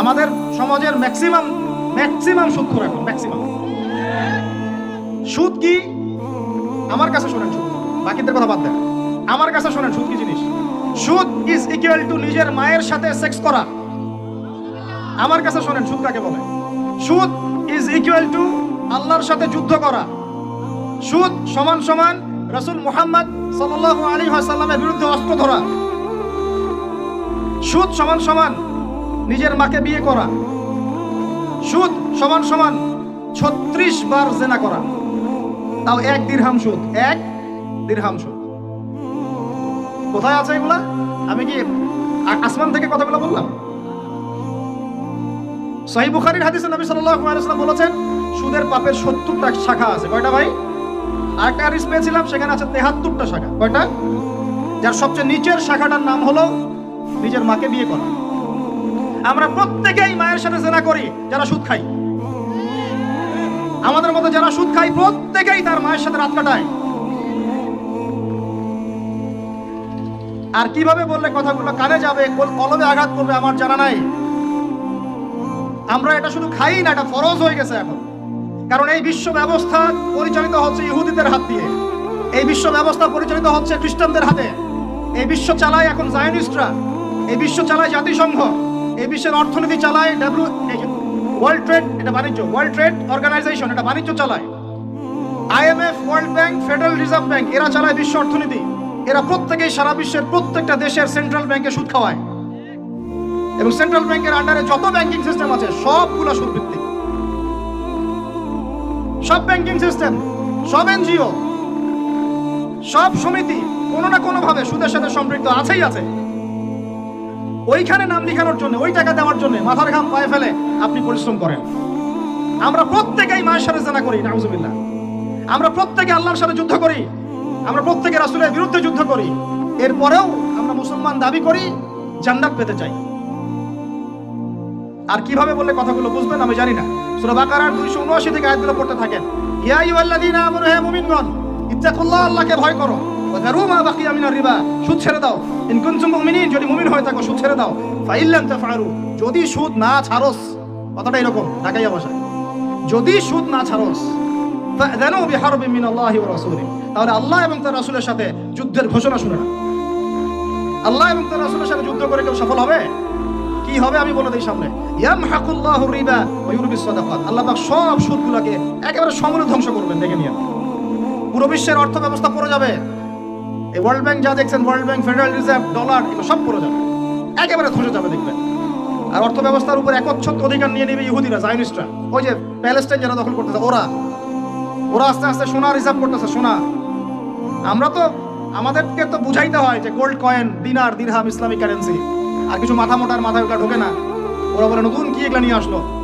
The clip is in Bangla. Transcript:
আমাদের সমাজের ম্যাক্সিমাম ম্যাক্সিমাম সুদ করে এখন ম্যাক্সিমাম সুদ কি? আমার কাছে শোনেন সুদ। বাকিদের কথা বাদ দেন। আমার কাছে শোনেন সুদ কি জিনিস? সুদ ইজ ইকুয়াল টু নিজের মায়ের সাথে সেক্স করা। আমার কাছে শোনেন সুদ কাকে বলে? সুদ ইজ ইকুয়াল টু আল্লাহর সাথে যুদ্ধ করা। সুদ সমান সমান রাসূল মুহাম্মদ সাল্লাল্লাহু আলাইহি ওয়াসাল্লামের বিরুদ্ধে অস্ত্র ধরা। সুদ সমান সমান নিজের মাকে বিয়ে করা। সুদ সমান সমান ছত্রিশ বার জেনা করা। তাও এক দিরহাম সুদ, এক দিরহাম সুদ। কোথায় আছে এগুলা? আমি কি আসমান থেকে কথাগুলো বললাম? সহি বুখারীর হাদিসে নবী সাল্লাল্লাহু বলেছেন, সুদের পাপের 70টা শাখা আছে। কয়টা ভাই? আরেকটা হাদিস পেয়েছিলাম, সেখানে আছে 73টা শাখা। কয়টা? যার সবচেয়ে নিচের শাখাটার নাম হলো নিজের মাকে বিয়ে করা। আমরা প্রত্যেকেই মায়ের সাথে জেনা করি, যারা সুদ খাই আমাদের মতো যারা সুদ খাই প্রত্যেকেই তার মায়ের সাথে রাত কাটায়। আর কীভাবে বললে কথাগুলো কানে যাবে, কোন কলমে আঘাত করবে, আমার জানা নাই। আমরা এটা শুধু খাই না, এটা ফরজ হয়ে গেছে এখন। কারণ এই বিশ্ব ব্যবস্থা পরিচালিত হচ্ছে ইহুদিদের হাত দিয়ে। এই বিশ্ব ব্যবস্থা পরিচালিত হচ্ছে খ্রিস্টানদের হাতে। এই বিশ্ব চালায় এখন জায়নিস্টরা। এই বিশ্ব চালায় জাতিসংঘ। এই বিশ্বের অর্থনীতি চালায় ডাব্লিউ ওয়ার্ল্ড ট্রেড এটা বাণিজ্য। ওয়ার্ল্ড ট্রেড অর্গানাইজেশন এটা বাণিজ্য চালায়। IMF World Bank Federal Reserve Bank এরা চালায় বিশ্ব অর্থনীতি। এরা প্রত্যেকেই সারা বিশ্বের প্রত্যেকটা দেশের সেন্ট্রাল ব্যাংকে সুদ খাওয়ায়। এবং সেন্ট্রাল ব্যাংকের আন্ডারে যত ব্যাংকিং সিস্টেম আছে, সবগুলো সুদ ভিত্তিক সব ব্যাংকিং সিস্টেম সব এনজিও সব সমিতি, কোনো না কোনোভাবে সুদের সাথে সম্পৃক্ত আছেই আছে। ওইখানে নাম লিখানোর জন্য, ওই টাকা দেওয়ার জন্য মাথার ঘাম পায়ে ফেলে আপনি পরিশ্রম করেন। আমরা প্রত্যেকেই মায়ের সাথে জানা করি, নাউজুবিল্লাহ। আমরা প্রত্যেকে আল্লাহর সাথে যুদ্ধ করি, আমরা প্রত্যেকে রাসূলের বিরুদ্ধে যুদ্ধ করি। এরপরেও আমরা মুসলমান দাবি করি, জান্নাত পেতে চাই। আর কীভাবে বললে কথাগুলো বুঝবেন আমি জানি না। সূরা বাকারার 279 থেকে আয়াতগুলো পড়তে থাকেন। ইয়া আইয়ুহাল্লাযীনা আমানু, হে মুমিনগণ, ইত্তাকুল্লাহ, আল্লাহকে ভয় করো। যদি সুদ না ছাড়োস। কথাটা এরকম, ঢাকাইয়া যদি সুদ না ছাড়োস তাহলে আল্লাহ এবং তার সাথে যুদ্ধের ঘোষণা শুনে আল্লাহ এবং তার সাথে যুদ্ধ করে কেউ সফল হবে? কি হবে আমি বলে দিই সামনে। ইয়ামহাকুল্লাহু রিবা ওয়া আল্লাহ পাক সব সুদগুলোকে একেবারে সমূলে ধ্বংস করবেন, দেখে নিয়ে পুরো বিশ্বের অর্থ ব্যবস্থা পড়ে যাবে। এই ওয়ার্ল্ড ব্যাংক যা দেখছেন World Bank Federal Reserve dollar এগুলো সব পড়ে যাবে। একেবারে ধসে যাবে দেখবেন। আর অর্থ ব্যবস্থার উপর একচ্ছত্র অধিকার নিয়ে নেবে ইহুদিরা জাইনিস্টরা ওই যে প্যালেস্টাইন যারা দখল করতেছে, ওরা। ওরা আস্তে আস্তে সোনা রিজার্ভ করতেছে, সোনা। আমরা তো, আমাদেরকে তো বুঝাইতে হয় যে গোল্ড কয়েন দিনার দিরহাম ইসলামিক কারেন্সি আর কিছু মাথা মোটার মাথায় ওটা ঢোকে না। ওরা বলে, নতুন কি এগুলা নিয়ে আসলো?